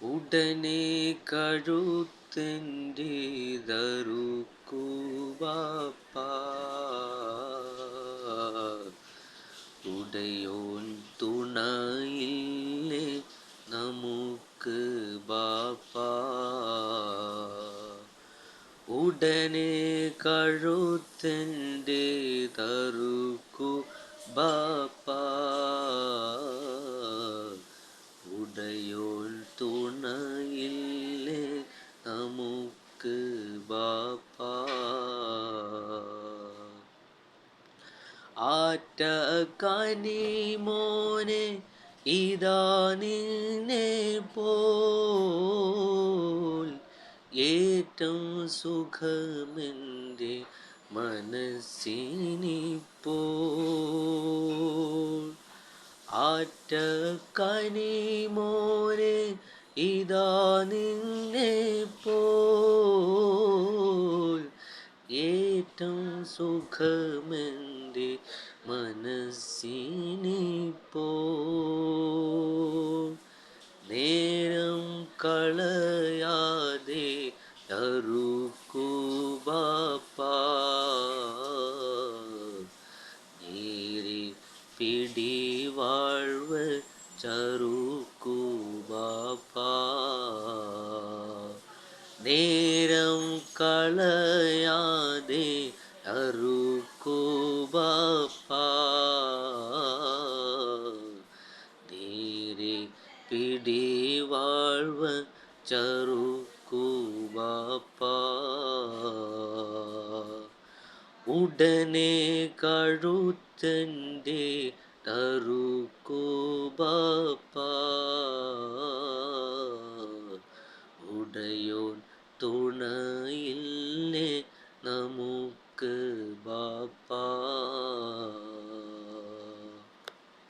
ഉടനെ കഴുത്തിന്റെ ദറുക്കുവാപ്പ ഉടയോൻ തുണയില്ലേ നമുക്ക് ബാപ്പ. ഉടനെ കഴുത്തിന്റെ തറുക്കു ബാപ്പ ഉടയോൻ ആറ്റ കനി മോനെ ഇതാ നിന്നെ പോൽ. ഏറ്റവും സുഖമെന്റെ മനസ്സിനിപ്പോൾ ആറ്റ കനി മോനെ ഇതാ നിന്നെ പോൽ. ഏറ്റവും സുഖമെന്റെ മനസ്സിനിപ്പോൾ നേരം കളയാതെ അറുക്കുബാപ്പ നേരെ പിടിവാഴ്വ് ചറുക്കുബാപ്പ നേരം കളയാതെ അറുക്കുബാപ്പ നേരെ പിടിവാഴ്വ് ചറുക്കുബാപ്പ ഉടനെ കഴുത്തന്റെ துணையில்லே നമുക്ക് ബാപ്പാ